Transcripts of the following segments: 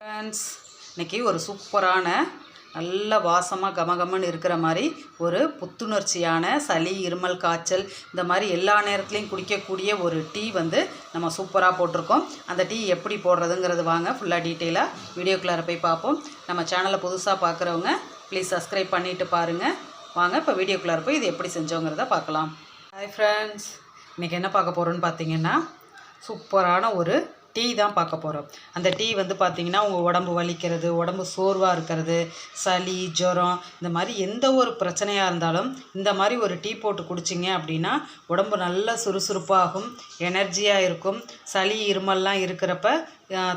Friends இன்னைக்கு ஒரு சூப்பரான நல்ல வாசமாக கமகமன்னு இருக்கிற மாதிரி ஒரு புத்துணர்ச்சியான சளி இருமல் காய்ச்சல் இந்த மாதிரி எல்லா நேரத்துலையும் குடிக்கக்கூடிய ஒரு டீ வந்து நம்ம சூப்பராக போட்டிருக்கோம். அந்த டீ எப்படி போடுறதுங்கிறது வாங்க ஃபுல்லாக டீட்டெயிலாக வீடியோக்குள்ளார போய் பார்ப்போம். நம்ம சேனலை புதுசாக பார்க்குறவங்க ப்ளீஸ் சப்ஸ்கிரைப் பண்ணிவிட்டு பாருங்கள் வாங்க இப்போ வீடியோக்குள்ளார போய் இது எப்படி செஞ்சோங்கிறத பார்க்கலாம். ஹாய் ஃப்ரெண்ட்ஸ் இன்றைக்கி என்ன பார்க்க போகிறோன்னு பார்த்தீங்கன்னா சூப்பரான ஒரு டீ தான் பார்க்க போகிறோம் அந்த டீ வந்து பார்த்திங்கன்னா உங்கள் உடம்பு வலிக்கிறது உடம்பு சோர்வாக இருக்கிறது சளி ஜுரம் இந்த மாதிரி எந்த ஒரு பிரச்சனையாக இருந்தாலும் இந்த மாதிரி ஒரு டீ போட்டு குடிச்சிங்க அப்படின்னா உடம்பு நல்லா சுறுசுறுப்பாகும் எனர்ஜியாக இருக்கும். சளி இருமல்லாம் இருக்கிறப்ப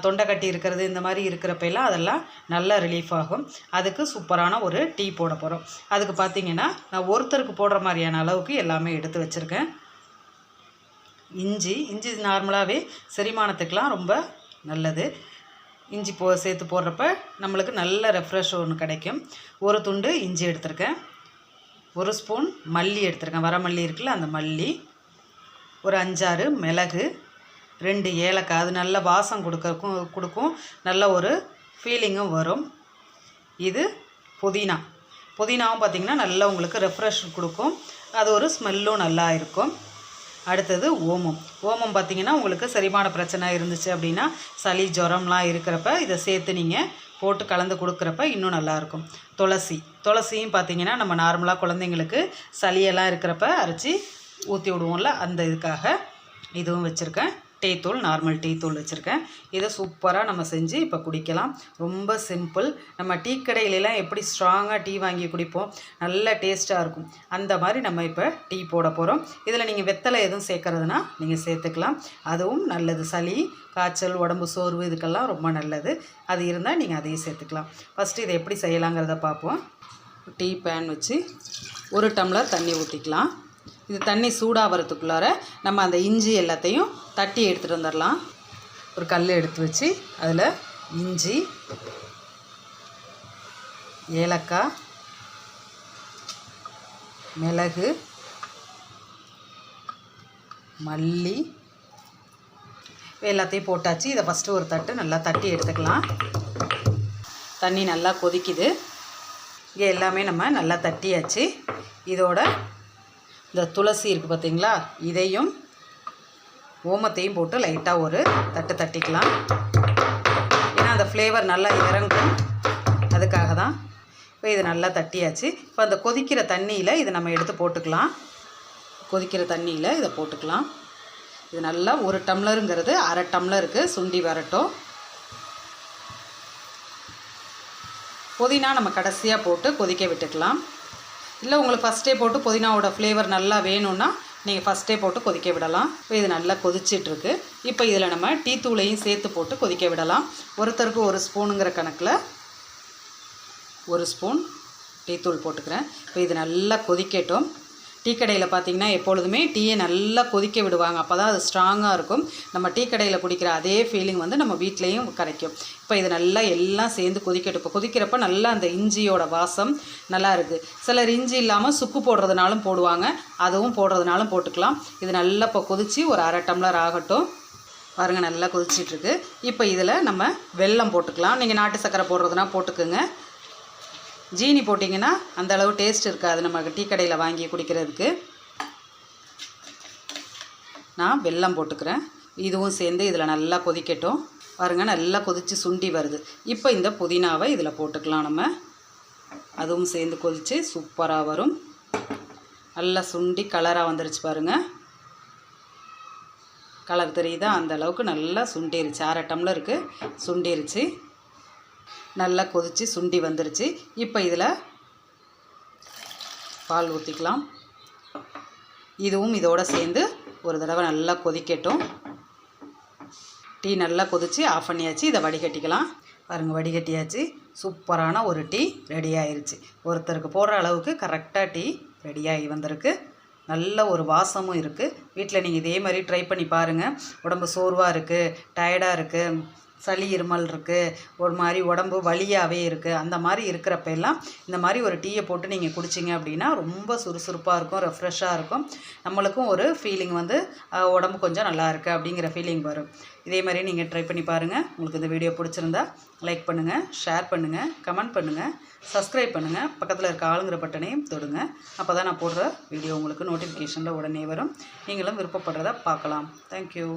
தொண்டை கட்டி இருக்கிறது இந்த மாதிரி இருக்கிறப்ப எல்லாம் அதெல்லாம் நல்லா ரிலீஃப் ஆகும். அதுக்கு சூப்பரான ஒரு டீ போட போகிறோம் அதுக்கு பார்த்தீங்கன்னா நான் ஒருத்தருக்கு போடுற மாதிரியான அளவுக்கு எல்லாமே எடுத்து வச்சுருக்கேன். இஞ்சி இஞ்சி நார்மலாகவே செரிமானத்துக்கெலாம் ரொம்ப நல்லது. இஞ்சி போ சேர்த்து போடுறப்ப நம்மளுக்கு நல்ல ரெஃப்ரெஷ் ஒன்று கிடைக்கும். ஒரு துண்டு இஞ்சி எடுத்திருக்கேன். ஒரு ஸ்பூன் மல்லி எடுத்திருக்கேன். வரமல்லி இருக்குல்ல அந்த மல்லி. ஒரு அஞ்சாறு மிளகு. ரெண்டு ஏலக்காய். அது நல்ல வாசம் கொடுக்கறக்கும் கொடுக்கும். நல்ல ஒரு ஃபீலிங்கும் வரும். இது புதினா. புதினாவும் பார்த்திங்கன்னா நல்லா உங்களுக்கு ரெஃப்ரெஷ் கொடுக்கும். அது ஒரு ஸ்மெல்லும் நல்லா இருக்கும். அடுத்தது ஓமம். ஓமம் பார்த்திங்கன்னா உங்களுக்கு செரிமான பிரச்சனை இருந்துச்சு அப்படின்னா சளி ஜுரம்லாம் இருக்கிறப்ப இதை சேர்த்து நீங்கள் போட்டு கலந்து கொடுக்குறப்ப இன்னும் நல்லாயிருக்கும் துளசி. துளசியும் பார்த்திங்கன்னா நம்ம நார்மலாக குழந்தைங்களுக்கு சளியெல்லாம் இருக்கிறப்ப அரைச்சி ஊற்றி விடுவோம்ல அந்த இதுக்காக இதுவும் வச்சுருக்கேன். டீ தூள் நார்மல் டீ தூள் வச்சுருக்கேன். இதை சூப்பராக நம்ம செஞ்சு இப்போ குடிக்கலாம். ரொம்ப சிம்பிள். நம்ம டீ கடையிலலாம் எப்படி ஸ்ட்ராங்காக டீ வாங்கி குடிப்போம் நல்ல டேஸ்ட்டாக இருக்கும். அந்த மாதிரி நம்ம இப்போ டீ போட போகிறோம் இதில் நீங்கள் வெத்தலை எதுவும் சேர்க்குறதுனா நீங்கள் சேர்த்துக்கலாம். அதுவும் நல்லது. சளி காய்ச்சல் உடம்பு சோர்வு இதுக்கெல்லாம் ரொம்ப நல்லது. அது இருந்தால் நீங்கள் அதையும் சேர்த்துக்கலாம். ஃபஸ்ட்டு இதை எப்படி செய்யலாங்கிறத பார்ப்போம். டீ பேன் வச்சு ஒரு டம்ளர் தண்ணி ஊற்றிக்கலாம் இது தண்ணி சூடாகிறதுக்குள்ளார நம்ம அந்த இஞ்சி எல்லாத்தையும் தட்டி எடுத்துகிட்டு வந்துடலாம் ஒரு கல் எடுத்து வச்சு அதில் இஞ்சி ஏலக்காய் மிளகு மல்லி எல்லாத்தையும் போட்டாச்சு. இதை ஃபஸ்ட்டு ஒரு தட்டு நல்லா தட்டி எடுத்துக்கலாம். தண்ணி நல்லா கொதிக்குது. இங்கே எல்லாமே நம்ம நல்லா தட்டியாச்சு. இதோட இந்த துளசி இருக்குது பார்த்தீங்களா இதையும் ஓமத்தையும் போட்டு லைட்டாக ஒரு தட்டு தட்டிக்கலாம். ஏன்னா அந்த ஃப்ளேவர் நல்லா இறங்கும். அதுக்காக தான் இப்போ இது நல்லா தட்டியாச்சு. இப்போ அந்த கொதிக்கிற தண்ணியில் இதை நம்ம எடுத்து போட்டுக்கலாம். கொதிக்கிற தண்ணியில் இதை போட்டுக்கலாம். இது நல்லா ஒரு டம்ளருங்கிறது அரை டம்ளருக்கு சுண்டி வரட்டும். புதினா நம்ம கடைசியாக போட்டு கொதிக்க விட்டுக்கலாம். இல்லை உங்களுக்கு ஃபஸ்ட்டே போட்டு புதினாவோட ஃப்ளேவர் நல்லா வேணும்னா நீங்கள் ஃபஸ்ட்டே போட்டு கொதிக்க விடலாம். இப்போ இது நல்லா கொதிச்சிட்ருக்கு. இப்போ இதில் நம்ம டீ தூளையும் சேர்த்து போட்டு கொதிக்க விடலாம். ஒருத்தருக்கு ஒரு ஸ்பூனுங்கிற கணக்கில் ஒரு ஸ்பூன் டீ தூள் போட்டுக்கிறேன். இப்போ இது நல்லா கொதிக்கட்டும். டீ கடையில் பார்த்தீங்கன்னா எப்பொழுதுமே டீயை நல்லா கொதிக்க விடுவாங்க. அப்போ தான் அது ஸ்ட்ராங்காக இருக்கும். நம்ம டீ கடையில் குடிக்கிற அதே ஃபீலிங் வந்து நம்ம வீட்லேயும் கிடைக்கும். இப்போ இது நல்லா எல்லாம் சேர்ந்து கொதிக்கட்டும். இப்போ கொதிக்கிறப்ப நல்லா அந்த இஞ்சியோட வாசம் நல்லா இருக்குது சிலர் இஞ்சி இல்லாமல் சுக்கு போடுறதுனாலும் போடுவாங்க. அதுவும் போடுறதுனாலும் போட்டுக்கலாம். இது நல்லா இப்போ கொதித்து ஒரு அரை டம்ளர் ஆகட்டும். பாருங்கள் நல்லா கொதிச்சிட்ருக்கு இப்போ இதில் நம்ம வெல்லம் போட்டுக்கலாம். நீங்கள் நாட்டு சர்க்கரை போடுறதுனா போட்டுக்கோங்க. ஜீனி போட்டிங்கன்னா அந்த அளவு டேஸ்ட் இருக்காது. நமக்கு டீ கடையில் வாங்கி குடிக்கிறதுக்கு. நான் வெல்லம் போட்டுக்கிறேன். இதுவும் சேர்ந்து இதில் நல்லா கொதிக்கட்டும். பாருங்கள் நல்லா கொதித்து சுண்டி வருது. இப்போ இந்த புதினாவை இதில் போட்டுக்கலாம் நம்ம. அதுவும் சேர்ந்து கொதித்து சூப்பராக வரும். நல்லா சுண்டி கலராக வந்துருச்சு பாருங்கள் கலர் தெரியுதா? அந்த அளவுக்கு நல்லா சுண்டிருச்சு. அரை டம்ளருக்கு சுண்டிருச்சு. நல்லா கொதித்து சுண்டி வந்துருச்சு. இப்போ இதில் பால் ஊற்றிக்கலாம் இதுவும் இதோட சேர்ந்து ஒரு தடவை நல்லா கொதிக்கட்டும். டீ நல்லா கொதித்து ஆஃப் பண்ணியாச்சு. இதை வடிகட்டிக்கலாம். பாருங்கள் வடிகட்டியாச்சு. சூப்பரான ஒரு டீ ரெடி ஆயிருச்சு. ஒருத்தருக்கு போடுற அளவுக்கு கரெக்டாக டீ ரெடியாகி வந்திருக்கு. நல்ல ஒரு வாசமும் இருக்குது வீட்டில் நீங்கள் இதே மாதிரி ட்ரை பண்ணி பாருங்கள் உடம்பு சோர்வாக இருக்குது டயர்டாக இருக்குது சளி இருமல் இருக்குது ஒரு மாதிரி உடம்பு வலியாகவே இருக்குது அந்த மாதிரி இருக்கிறப்ப எல்லாம் இந்த மாதிரி ஒரு டீயை போட்டு நீங்கள் குடிச்சிங்க அப்படின்னா ரொம்ப சுறுசுறுப்பாக இருக்கும் ரெஃப்ரெஷ்ஷாக இருக்கும். நம்மளுக்கும் ஒரு ஃபீலிங் வந்து உடம்பு கொஞ்சம் நல்லா இருக்குது அப்படிங்கிற ஃபீலிங் வரும். இதே மாதிரி நீங்கள் ட்ரை பண்ணி பாருங்கள் உங்களுக்கு இந்த வீடியோ பிடிச்சிருந்தா லைக் பண்ணுங்கள் ஷேர் பண்ணுங்கள் கமெண்ட் பண்ணுங்கள் சப்ஸ்கிரைப் பண்ணுங்கள் பக்கத்தில் இருக்க ஆளுங்கிற பட்டனையும் தொடுங்க. அப்போ தான் நான் போடுற வீடியோ உங்களுக்கு நோட்டிஃபிகேஷனில் உடனே வரும். நீங்களும் விருப்பப்படுறத பார்க்கலாம். தேங்க்யூ